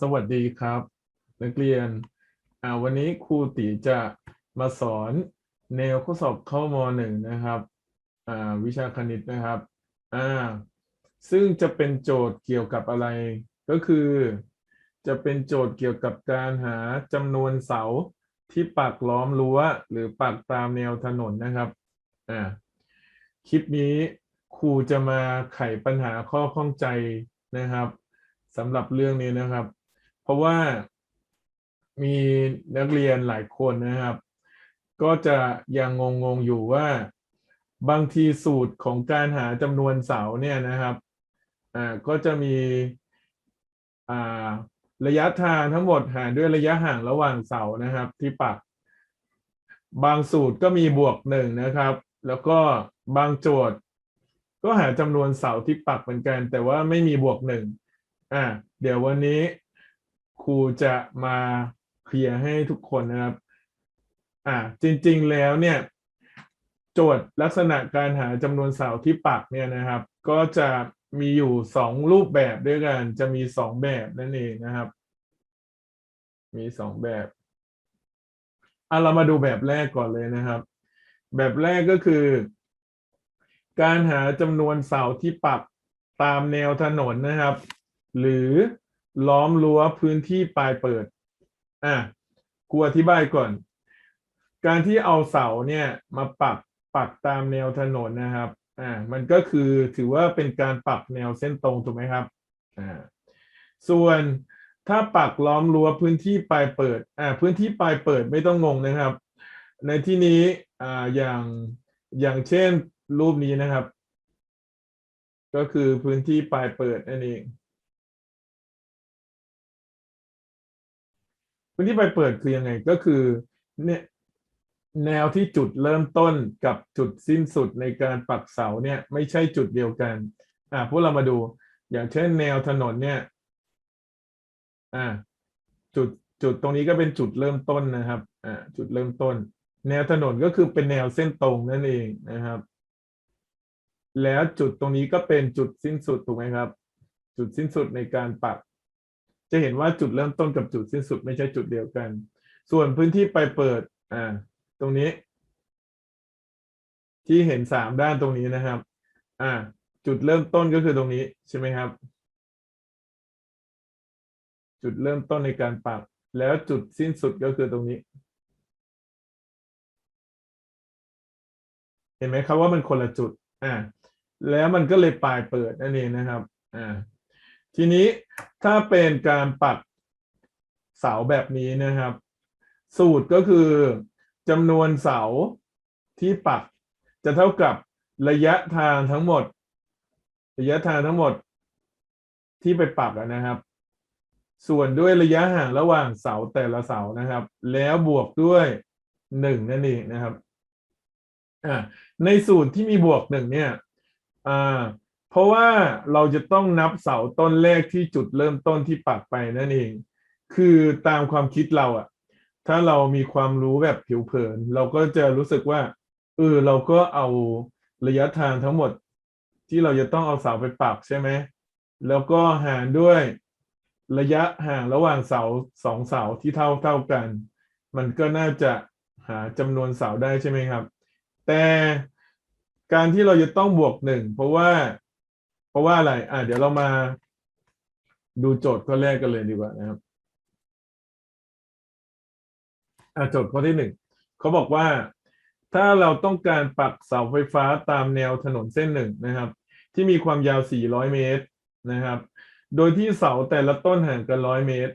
สวัสดีครับ นักเรียนวันนี้ครูตีจะมาสอนแนวข้อสอบเข้ามหนึ่งนะครับวิชาคณิตนะครับซึ่งจะเป็นโจทย์เกี่ยวกับอะไร ก็คือ จะเป็นโจทย์เกี่ยวกับการหาจำนวนเสาที่ปักล้อมรั้วหรือปักตามแนวถนนนะครับคลิปนี้ครูจะมาไขปัญหาข้อข้องใจนะครับสำหรับเรื่องนี้นะครับ เพราะว่ามีนักเรียนหลายคนนะครับ ก็จะยังงงๆอยู่ว่า บางทีสูตรของการหาจำนวนเสาเนี่ยนะครับอ่าก็จะมีอ่าระยะทางทั้งหมดหารด้วยระยะห่างระหว่างเสานะครับ ที่ปัก บางสูตรก็มีบวกหนึ่งนะครับ แล้วก็บางโจทย์ ก็หาจำนวนเสาที่ปักเหมือนกัน แต่ว่าไม่มีบวกหนึ่งอ่าเดี๋ยววันนี้ ครูจะมาเคลียร์ให้ทุกคนนะครับ อ่า จริง ๆ แล้วเนี่ย โจทย์ลักษณะการหาจำนวนเสาที่ปักเนี่ยนะครับ ก็จะมีอยู่สองรูปแบบด้วยกัน จะมีสองแบบนั่นเองนะครับ มีสองแบบอะเรามาดูแบบแรกก่อนเลยนะครับ แบบแรกก็คือ การหาจำนวนเสาที่ปักตามแนวถนนนะครับ หรือ ล้อมรั้วพื้นที่ปลายเปิด อะครูอธิบายก่อน การที่เอาเสาเนี่ยมาปักปักตามแนวถนนนะครับ อ่า มันก็คือถือว่าเป็นการปักแนวเส้นตรงถูกไหมครับ อ่า ส่วนถ้าปักล้อมรั้วพื้นที่ปลายเปิด อ่า พื้นที่ปลายเปิดไม่ต้องงงนะครับ ในที่นี้ อ่า อย่าง อย่างเช่นรูปนี้นะครับ ก็คือพื้นที่ปลายเปิดนั่นเอง พื้นที่ปเปิดคือยังไงก็คือเนี่ยแนวที่จุดเริ่มต้นกับจุดสิ้นสุดในการปักเสาเนี่ย ไม่ใช่จุดเดียวกัน อ่าพวกเรามาดู อย่างเช่น แนวถนนเนี่ย อ่า จุดจุดตรงนี้ก็เป็นจุดเริ่มต้นนะครับ อ่า จุดเริ่มต้น แนวถนนก็คือเป็นแนวเส้นตรงนั่นเองนะครับ แล้วจุดตรงนี้ก็เป็นจุดสิ้นสุดถูกไหมครับ จุดสิ้นสุดในการปัก จะเห็นว่าจุดเริ่มต้นกับจุดสิ้นสุดไม่ใช่จุดเดียวกัน ส่วนพื้นที่ไปเปิด อ่า ตรงนี้ ที่เห็นสามด้านตรงนี้นะครับ อ่า จุดเริ่มต้นก็คือตรงนี้ใช่ไหมครับ จุดเริ่มต้นในการปัก แล้วจุดสิ้นสุดก็คือตรงนี้ เห็นไหมครับว่ามันคนละจุด อ่า แล้วมันก็เลยปลายเปิดนั่นเองนะครับ อ่า ทีนี้ถ้าเป็นการปักเสาแบบนี้นะครับ สูตรก็คือจำนวนเสาที่ปัก จะเท่ากับระยะทางทั้งหมด ระยะทางทั้งหมดที่ไปปักนะครับ ส่วนด้วยระยะห่างระหว่างเสาแต่ละเสานะครับ แล้วบวกด้วยหนึ่งนั่นเองนะครับในสูตรที่มีบวกหนึ่งเนี่ยอ่า ราะว่าเราจะต้องนับเสาต้นแรกที่จุดเริ่มต้นที่ปักไปนั่นเอง คือตามความคิดเราอะถ้าเรามีความรู้แบบผิวเผิน เราก็จะรู้สึกว่าเออเราก็เอาระยะทางทั้งหมด ที่เราจะต้องเอาเสาไปปักใช่ไหมแล้วก็หารด้วยระยะห่างระหว่างเสาสองเสาที่เท่าเท่ากัน มันก็น่าจะหาจำนวนเสาได้ใช่ไหมครับ แต่การที่เราจะต้องบวกหนึ่งเพราะว่า ราะว่าอะไร อะเดี๋ยวเรามาดูโจทย์ข้อแรกกันเลยดีกว่านะครับ อะโจทย์ข้อที่หนึ่งเขาบอกว่า ถ้าเราต้องการปักเสาไฟฟ้าตามแนวถนนเส้นหนึ่งนะครับ ที่มีความยาว 400 เมตรนะครับ โดยที่เสาแต่ละต้นห่างกัน 100 เมตร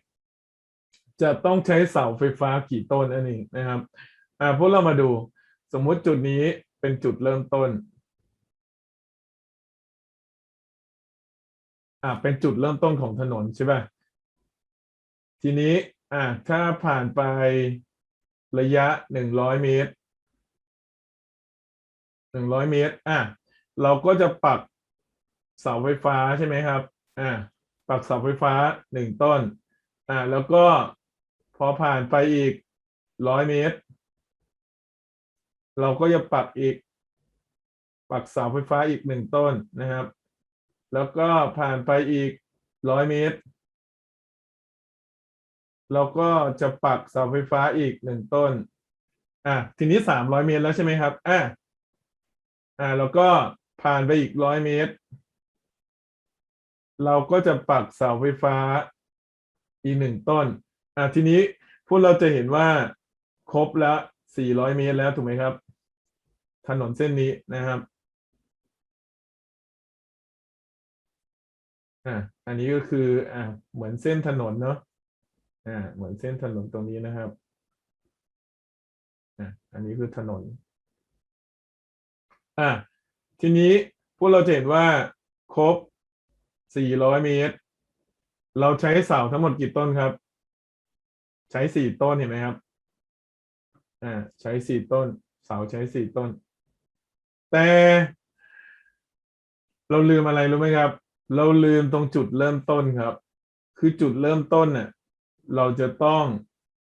จะต้องใช้เสาไฟฟ้ากี่ต้นนั่นเองนะครับ อ่าพวกเรามาดู สมมติจุดนี้เป็นจุดเริ่มต้น อ่าเป็นจุดเริ่มต้นของถนนใช่ป่ะทีนี้อ่าถ้าผ่านไประยะหนึ่งร้อยเมตรหนึ่งร้อยเมตรอะเราก็จะปักเสาไฟฟ้าใช่ไหมครับอ่าปักเสาไฟฟ้าหนึ่งต้นอ่าแล้วก็พอผ่านไปอีกร้อยเมตร เราก็จะปักอีก ปักเสาไฟฟ้าอีกหนึ่งต้นนะครับ แล้วก็ผ่านไปอีกร้อยเมตรเราก็จะปักเสาไฟฟ้าอีกหนึ่งต้น อะทีนี้สามร้อยเมตรแล้วใช่ไหมครับอะอ่าแล้วก็ผ่านไปอีกร้อยเมตร เราก็จะปักเสาไฟฟ้าอีกหนึ่งต้น อะทีนี้พวกเราจะเห็นว่าครบแล้วสี่ร้อยเมตรแล้วถูกไหมครับ ถนนเส้นนี้นะครับ อะอันนี้ก็คืออ่าเหมือนเส้นถนนเนาะอ่าเหมือนเส้นถนนตรงนี้นะครับอะอันนี้คือถนนอะทีนี้พวกเราจะเห็นว่าครบ400เมตร เราใช้เสาทั้งหมดกี่ต้นครับ ใช้สี่ต้นเห็นไหมครับอ่าใช้สี่ต้น เสาใช้สี่ต้น แต่ เราลืมอะไรรู้ไหมครับ เราลืมตรงจุดเริ่มต้นครับ คือจุดเริ่มต้นเนี่ยเราจะต้อง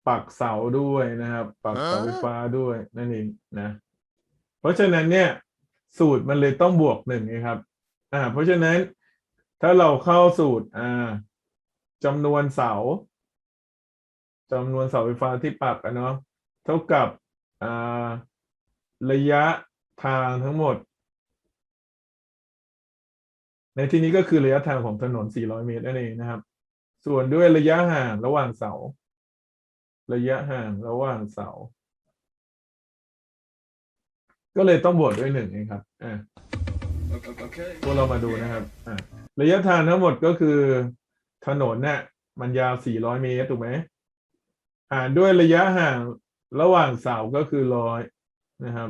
ปักเสาด้วยนะครับ ปักเสาไฟฟ้าด้วยนั่นเองนะ เพราะฉะนั้นเนี่ย สูตรมันเลยต้องบวกหนึ่งครับ อ่า เพราะฉะนั้นถ้าเราเข้าสูตร อ่าจำนวนเสาจำนวนเสาไฟฟ้าที่ปักอะเนาะเท่ากับอ่าระยะทางทั้งหมด ในที่นี้ก็คือระยะทางของถนน 400 เมตรนั่นเองนะครับ ส่วนด้วยระยะห่างระหว่างเสา ระยะห่างระหว่างเสา ก็เลยต้องบวกด้วยหนึ่งเองครับอ่าพวกเรามาดูนะครับอ่าระยะทางทั้งหมดก็คือถนนเนี่ยมันยาว 400 เมตรถูกไหมหารด้วยระยะห่างระหว่างเสาก็คือร้อยนะครับ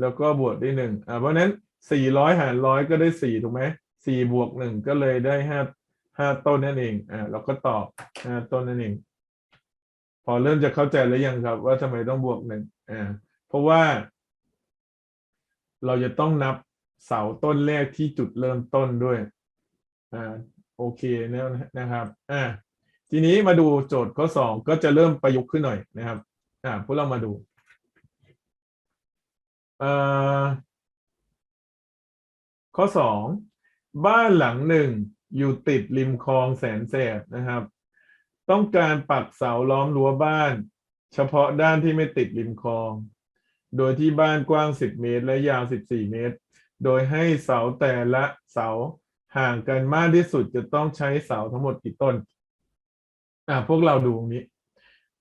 แล้วก็บวกด้วยหนึ่งอ่าเพราะฉะนั้น400หารร้อยก็ได้สี่ถูกไหมสี่บวกหนึ่งก็เลยได้ห้าห้าต้นนั่นเองอ่าเราก็ตอบห้าต้นนั่นเอง พอเริ่มจะเข้าใจแล้วยังครับ ว่าทำไมต้องบวกหนึ่งอ่าเพราะว่า เราจะต้องนับเสาต้นแรกที่จุดเริ่มต้นด้วยอ่าโอเคนะนะครับอ่าทีนี้มาดูโจทย์ข้อสองก็จะเริ่มประยุกต์ขึ้นหน่อยนะครับอ่าพวกเรามาดูอ่อ ข้อสองบ้านหลังหนึ่งอยู่ติดริมคลองแสนแสบนะครับ ต้องการปักเสาล้อมรั้วบ้าน เฉพาะด้านที่ไม่ติดริมคลอง โดยที่บ้านกว้าง 10 เมตร และยาว 14 เมตร โดยให้เสาแต่ละเสาห่างกันมากที่สุดจะต้องใช้เสาทั้งหมดกี่ต้น อ่าพวกเราดูตรงนี้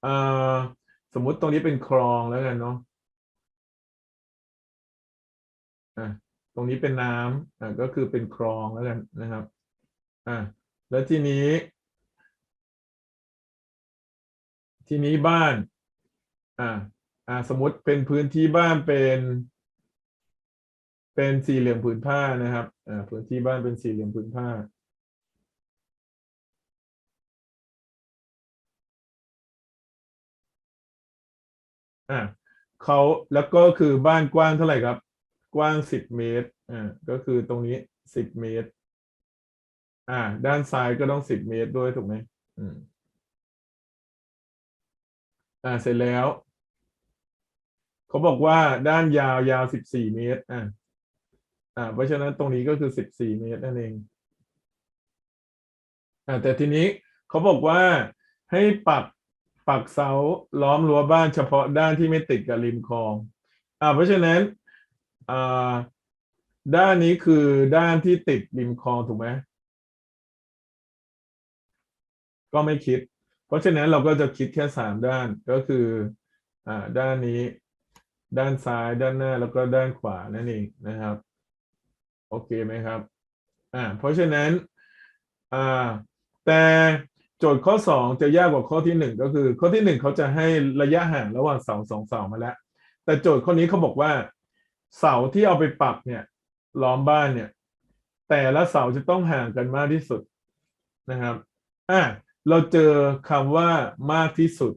อ่าสมมุติตรงนี้เป็นคลองแล้วกันเนาะอ่า ตรงนี้เป็นน้ำอ่าก็คือเป็นคลองแล้วกันนะครับอ่าแล้วทีนี้ ทีนี้บ้านอ่าอ่าสมมติเป็นพื้นที่บ้านเป็น เป็นสี่เหลี่ยมผืนผ้านะครับอ่าพื้นที่บ้านเป็นสี่เหลี่ยมผืนผ้าอ่าเขาแล้วก็คือบ้านกว้างเท่าไหร่ครับ กว้างสิบเมตรอ่าก็คือตรงนี้สิบเมตร อ่า ด้านซ้ายก็ต้องสิบเมตรด้วยถูกไหมอืมอ่าเสร็จแล้ว เขาบอกว่าด้านยาวยาวสิบสี่เมตร อ่าอ่า เพราะฉะนั้นตรงนี้ก็คือสิบสี่เมตรนั่นเองอ่าแต่ทีนี้เขาบอกว่าให้ปักปักเสาล้อมรั้วบ้านเฉพาะด้านที่ไม่ติดกับริมคลอง อ่า เพราะฉะนั้น ด้านนี้คือด้านที่ติดริมคลองถูกไหมก็ไม่คิด เพราะฉะนั้นเราก็จะคิดแค่สามด้านก็คืออ่าด้านนี้ ด้านซ้ายด้านหน้าแล้วก็ด้านขวานั่นเองนะครับ โอเคไหมครับอ่าเพราะฉะนั้นอ่าแต่โจทย์ข้อสองจะยากกว่าข้อที่หนึ่งก็คือ ข้อที่หนึ่งเขาจะให้ระยะห่างระหว่างเสาสองเสามาแล้ว แต่โจทย์ข้อนี้เขาบอกว่า เสาที่เอาไปปักเนี่ย ล้อมบ้านเนี่ย แต่ละเสาจะต้องห่างกันมากที่สุดนะครับอ่าเราเจอคำว่ามากที่สุด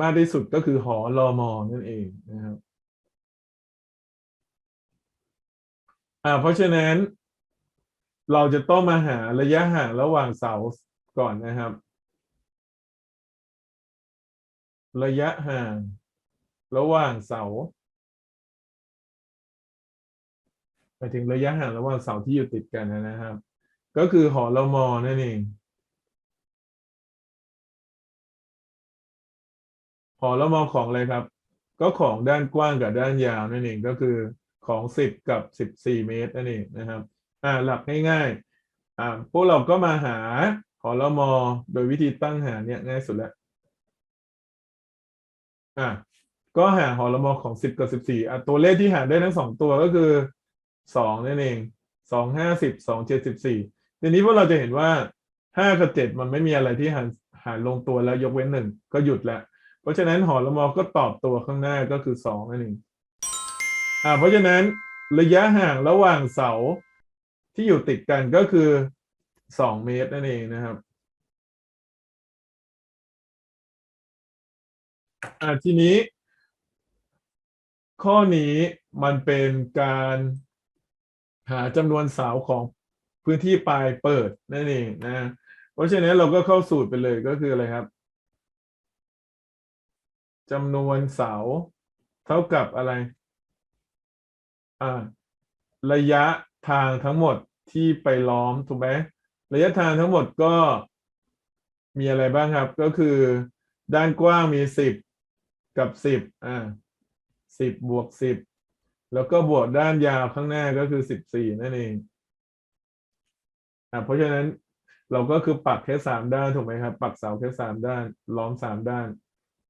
มากที่สุดก็คือหอรอมอนั่นเองนะครับอ่าเพราะฉะนั้นเราจะต้องมาหาระยะห่างระหว่างเสาก่อนนะครับ ระยะห่าง ระหว่างเสาหมายถึงระยะห่างระหว่างเสาที่อยู่ติดกันนะครับ ก็คือหอละมอนั่นเองหอละมอของอะไรครับ ก็ของด้านกว้างกับด้านยาวนั่นเองก็คือของสิบกับสิบสี่เมตรนั่นเองนะครับอ่าหลักง่ายๆอ่าพวกเราก็มาหาหอละมอโดยวิธีตั้งหารเนี่ยง่ายสุดแล้วอ่า ก็หาหอละมอของสิบกับสิบสี่อะตัวเลขที่หารได้ทั้งสองตัวก็คือสองนั่นเองสองห้าสิบสองเจ็ดสิบสี่ทีนี้พวกเราจะเห็นว่าห้ากับเจ็ดมันไม่มีอะไรที่หารหารลงตัวแล้วยกเว้นหนึ่งก็หยุดแล้ว เพราะฉะนั้นหอละมอก็ตอบตัวข้างหน้าก็คือสองนั่นเองอ่าเพราะฉะนั้นระยะห่างระหว่างเสาที่อยู่ติดกันก็คือสองเมตรนั่นเองนะครับอ่าทีนี้ ข้อนี้มันเป็นการหาจำนวนเสาของพื้นที่ปลายเปิดนั่นเองนะ เพราะฉะนั้นเราก็เข้าสูตรไปเลยก็คืออะไรครับจำนวนเสา เท่ากับอะไรอ่าระยะทางทั้งหมดที่ไปล้อมถูกไหมระยะทางทั้งหมดก็มีอะไรบ้างครับ ก็คือ ด้านกว้างมีสิบกับสิบอ่า สิบบวกสิบแล้วก็บวกด้านยาวข้างหน้าก็คือสิบสี่นั่นเองอ่าเพราะฉะนั้นเราก็คือปักแค่สามด้านถูกไหมครับ ปักเสาแค่สามด้าน ล้อมสามด้าน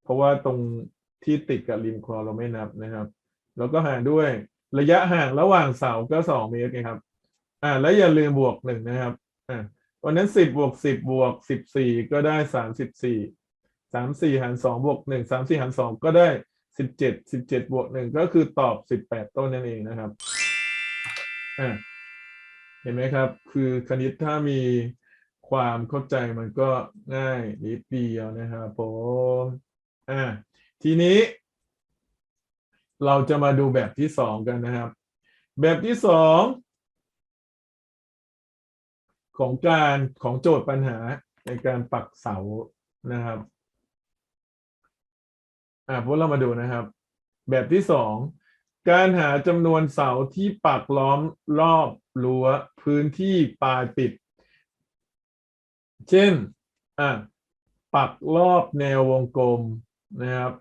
เพราะว่าตรงที่ติดกับริมคลองเราไม่นับนะครับ แล้วก็หารด้วยระยะห่างระหว่างเสาก็สองเมตรไงครับ อ่า แล้วอย่าลืมบวกหนึ่งนะครับอ่าวันนั้นสิบบวกสิบบวกสิบสี่ก็ได้สามสิบสี่สามสี่หารสองบวกหนึ่งสามสี่หารสองก็ได้ สิบเจ็ดสิบเจ็ดบวกหนึ่งก็คือตอบสิบแปดต้นนั่นเองนะครับอ่าเห็นไหมครับ คือคณิตถ้ามีความเข้าใจมันก็ง่ายนิดเดียวนะครับผมอ่าทีนี้ เราจะมาดูแบบที่สองกันนะครับ แบบที่สองของการของโจทย์ปัญหาในการปักเสานะครับ อ่าพวกเรามาดูนะครับ แบบที่สองการหาจำนวนเสาที่ปักล้อมรอบรั้วพื้นที่ปลายปิด เช่นอะปักรอบแนววงกลมนะครับ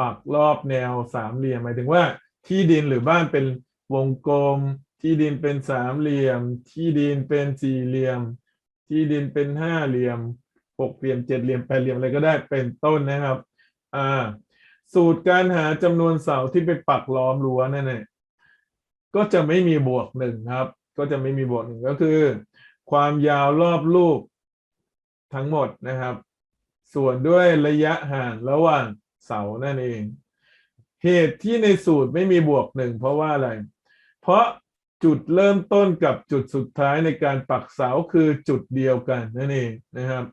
ปักรอบแนวสามเหลี่ยมหมายถึงว่า ที่ดินหรือบ้านเป็นวงกลม ที่ดินเป็นสามเหลี่ยม ที่ดินเป็นสี่เหลี่ยม ที่ดินเป็นห้าเหลี่ยมหกเหลี่ยมเจ็ดเหลี่ยมแปดเหลี่ยมอะไรก็ได้เป็นต้นนะครับอ่า สูตรการหาจำนวนเสาที่ไปปักล้อมรั้วนั่นเองก็จะไม่มีบวกหนึ่งครับ ก็จะไม่มีบวกหนึ่งก็คือ ความยาวรอบลูกทั้งหมดนะครับ ส่วนด้วยระยะห่างระหว่างเสานั่นเอง เหตุที่ในสูตรไม่มีบวกหนึ่งเพราะว่าอะไร เพราะจุดเริ่มต้นกับจุดสุดท้ายในการปักเสาคือจุดเดียวกันนั่นเองนะครับ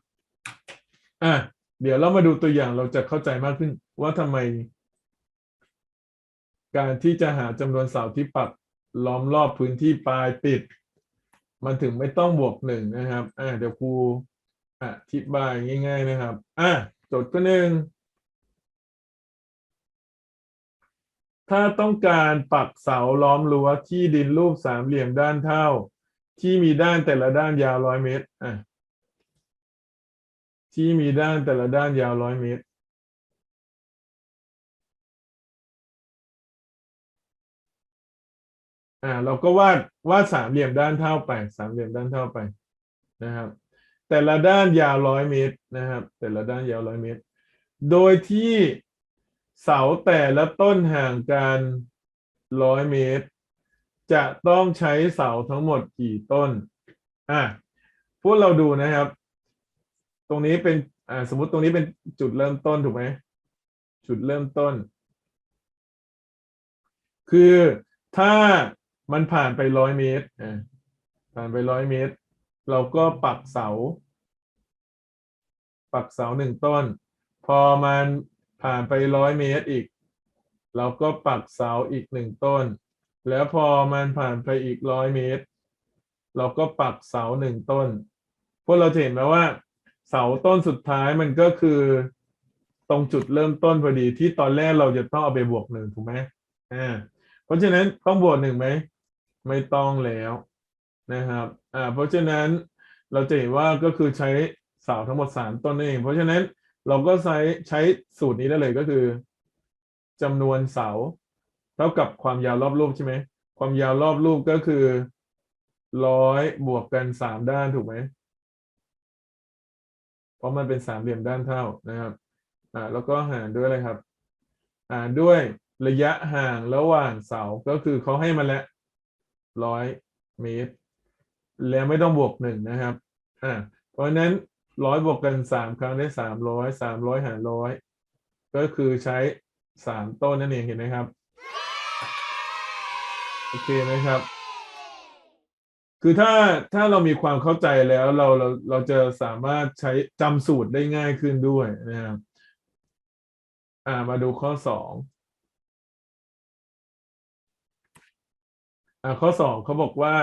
อะเดี๋ยวเรามาดูตัวอย่างเราจะเข้าใจมากขึ้น ว่าทำไม การที่จะหาจำนวนเสาที่ปักล้อมรอบพื้นที่ปลายปิด มันถึงไม่ต้องบวกหนึ่งนะครับอะเดี๋ยวครูอธิบายง่าย ๆ นะครับอะโจทย์ข้อหนึ่งถ้าต้องการปักเสาล้อมรั้วที่ดินรูปสามเหลี่ยมด้านเท่า ที่มีด้านแต่ละด้านยาวร้อยเมตรอะที่มีด้านแต่ละด้านยาวร้อยเมตร อ่าเราก็วาดวาดสามเหลี่ยมด้านเท่าไปสามเหลี่ยมด้านเท่าไปนะครับ แต่ละด้านยาวร้อยเมตรนะครับ แต่ละด้านยาวร้อยเมตร โดยที่เสาแต่ละต้นห่างกันร้อยเมตร จะต้องใช้เสาทั้งหมดกี่ต้นอะพวกเราดูนะครับ ตรงนี้เป็นอ่าสมมติตรงนี้เป็นจุดเริ่มต้นถูกไหมจุดเริ่มต้น คือถ้า มันผ่านไปร้อยเมตรอ่าผ่านไปร้อยเมตร เราก็ปักเสา ปักเสาหนึ่งต้น พอมันผ่านไปร้อยเมตรอีก เราก็ปักเสาอีกหนึ่งต้น แล้วพอมันผ่านไปอีกร้อยเมตร เราก็ปักเสาหนึ่งต้น พวกเราจะเห็นไหมว่า เสาต้นสุดท้ายมันก็คือ ตรงจุดเริ่มต้นพอดีที่ตอนแรกเราจะต้องเอาไปบวกหนึ่งถูกไหมอ่าเพราะฉะนั้นต้องบวกหนึ่งไหม ไม่ต้องแล้วนะครับอ่าเพราะฉะนั้นเราจะเห็นว่าก็คือใช้เสาทั้งหมดสามต้นนั่นเอง เพราะฉะนั้นเราก็ใช้ใช้สูตรนี้ได้เลยก็คือจำนวนเสา เท่ากับความยาวรอบรูปใช่ไหมความยาวรอบรูปก็คือร้อยบวกกันสามด้านถูกไหมเพราะมันเป็นสามเหลี่ยมด้านเท่านะครับอ่าแล้วก็หารด้วยอะไรครับ อ่าด้วยระยะห่างระหว่างเสาก็คือเขาให้มาแล้ว ร้อยเมตร แล้วไม่ต้องบวกหนึ่งนะครับอ่าเพราะฉะนั้นร้อยบวกกันสามครั้งได้สามร้อยสามร้อยหารร้อยก็คือใช้สามต้นนั่นเองเห็นไหมครับโอเคไหมครับ คือถ้าถ้าเรามีความเข้าใจแล้วเราเราเราจะสามารถใช้จำสูตรได้ง่ายขึ้นด้วยนะครับ อ่ามาดูข้อสองอ่า ข้อสองเขาบอกว่า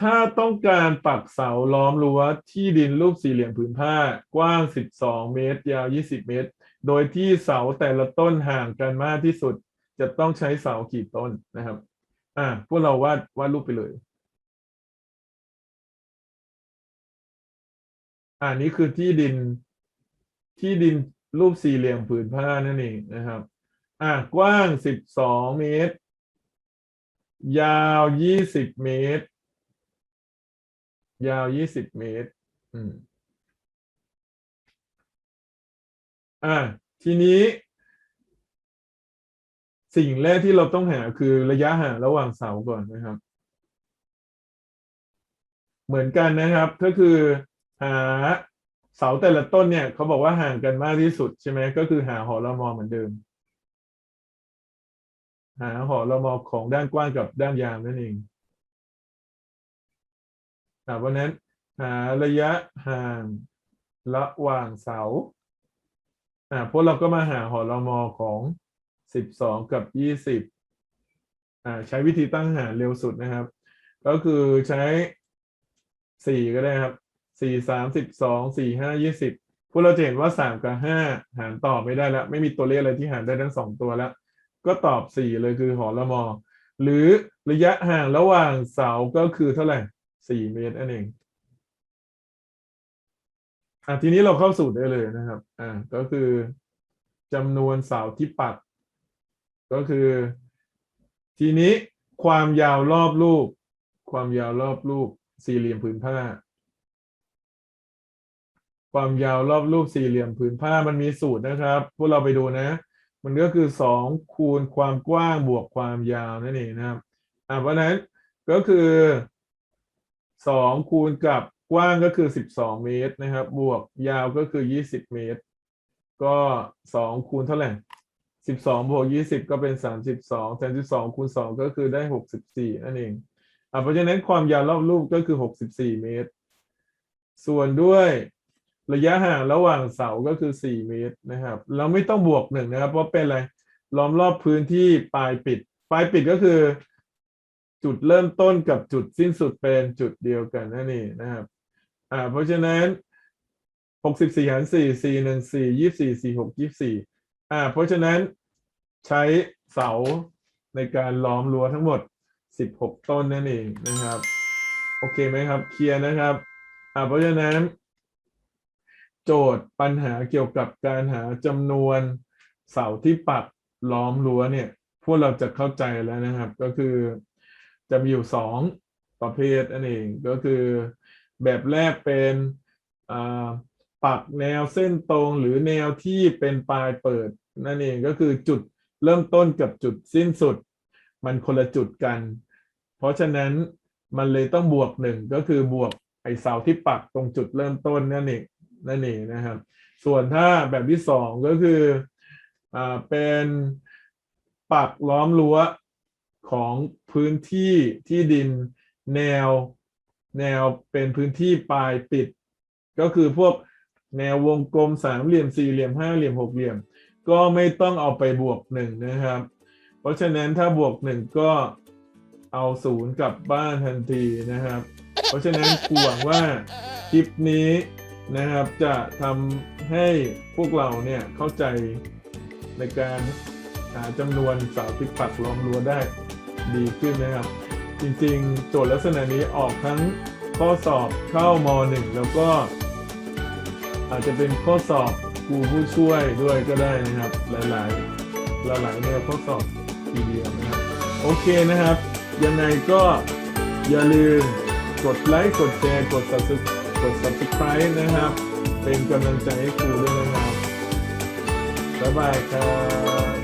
ถ้าต้องการปักเสาล้อมรั้วที่ดินรูปสี่เหลี่ยมผืนผ้ากว้าง 12 เมตร ยาว 20 เมตร โดยที่เสาแต่ละต้นห่างกันมากที่สุด จะต้องใช้เสากี่ต้นนะครับ อ่าพวกเราวาดวาดรูปไปเลย อ่านี้คือที่ดินที่ดินรูปสี่เหลี่ยมผืนผ้านั่นเองนะครับ อ่ากว้าง 12 เมตร ยาว20เมตร ยาว20เมตร อืมอ่าทีนี้ สิ่งแรกที่เราต้องหาคือระยะห่างระหว่างเสาก่อนนะครับ เหมือนกันนะครับก็คือหาเสาแต่ละต้นเนี่ยเขาบอกว่าห่างกันมากที่สุดใช่ไหมก็คือหาหอระมอเหมือนเดิม หาหอเระมอของด้านกว้างกับด้านยาวนั่นเองเพราะนั้นหาระยะห่างระหว่างเสาอ่าพวกเราก็มาหาหอเระมอของสิบสองกับยี่สิบอ่าใช้วิธีตั้งหารเร็วสุดนะครับ ก็คือใช้สี่ก็ได้ครับสี่สามสิบสองสี่ห้ายี่สิบพวกเราจะเห็นว่าสามกับห้าหารต่อไม่ได้แล้ว ไม่มีตัวเลขอะไรที่หารได้ทั้งสองตัวแล้ว ก็ตอบสี่เลยคือหอละมอ หรือระยะห่างระหว่างเสาก็คือเท่าไหร่สี่เมตรนั่นเองอะทีนี้เราเข้าสูตรได้เลยนะครับ อ่าก็คือจำนวนเสาที่ปัก ก็คือ ทีนี้ความยาวรอบลูกความยาวรอบลูกสี่เหลี่ยมผืนผ้า ความยาวรอบรูปสี่เหลี่ยมผืนผ้ามันมีสูตรนะครับ พวกเราไปดูนะ มันก็คือสองคูณความกว้างบวกความยาวนั่นเองนะครับอ่าเพราะนั้นก็คือสองคูณกับกว้างก็คือสิบสองเมตรนะครับ บวกยาวก็คือยี่สิบเมตร ก็สองคูณเท่าไหร่สิบสองบวกยี่สิบก็เป็นสามสิบสองสามสิบสองคูณสองก็คือได้หกสิบสี่นั่นเองอ่าเพราะฉะนั้นความยาวรอบรูปก็คือหกสิบสี่เมตร ส่วนด้วย ระยะห่างระหว่างเสาก็คือสี่เมตรนะครับ เราไม่ต้องบวกหนึ่งนะครับ เพราะเป็นอะไรล้อมรอบพื้นที่ปลายปิด ปลายปิดก็คือ จุดเริ่มต้นกับจุดสิ้นสุดเป็นจุดเดียวกันนั่นเองนะครับอ่าเพราะฉะนั้นหกสิบสี่หารสี่สี่หนึ่งสี่ยี่สี่สี่หกยี่สี่อ่าเพราะฉะนั้นใช้เสาในการล้อมรั้วทั้งหมดสิบหกต้นนั่นเองนะครับ โอเคไหมครับ เคลียร์นะครับอ่าเพราะฉะนั้น โจทย์ปัญหาเกี่ยวกับการหาจำนวนเสาที่ปักล้อมรั้วเนี่ย พวกเราจะเข้าใจแล้วนะครับ ก็คือจะมีอยู่สองประเภทนั่นเองก็คือแบบแรกเป็นอ่าปักแนวเส้นตรงหรือแนวที่เป็นปลายเปิดนั่นเองก็คือจุดเริ่มต้นกับจุดสิ้นสุด มันคนละจุดกัน เพราะฉะนั้นมันเลยต้องบวกหนึ่งก็คือบวกไอเสาที่ปักตรงจุดเริ่มต้นนั่นเอง นั่นเองนะครับ ส่วนถ้าแบบที่สองก็คืออ่าเป็นปักล้อมรั้วของพื้นที่ที่ดินแนวแนวเป็นพื้นที่ปลายปิด ก็คือพวกแนววงกลมสามเหลี่ยมสี่เหลี่ยมห้าเหลี่ยมหกเหลี่ยม ก็ไม่ต้องเอาไปบวกหนึ่งนะครับ เพราะฉะนั้นถ้าบวกหนึ่งก็เอาศูนย์กลับบ้านทันทีนะครับ เพราะฉะนั้นครูหวังว่าคลิปนี้ นะครับจะทำให้พวกเราเนี่ยเข้าใจในการหาจำนวนเสาที่ปักล้อมรั้วได้ดีขึ้นนะครับ จริงๆ โจทย์ลักษณะนี้ออกทั้งข้อสอบเข้ามหนึ่งแล้วก็ อาจจะเป็นข้อสอบครูผู้ช่วยด้วยก็ได้นะครับ หลายๆ หลายๆแนวข้อสอบทีเดียวนะครับ โอเคนะครับ ยังไงก็อย่าลืมกดไลค์กดแชร์กด subscribe กด subscribe นะครับ เป็นกำลังใจให้ครูด้วยนะครับบ๊ายบายครับ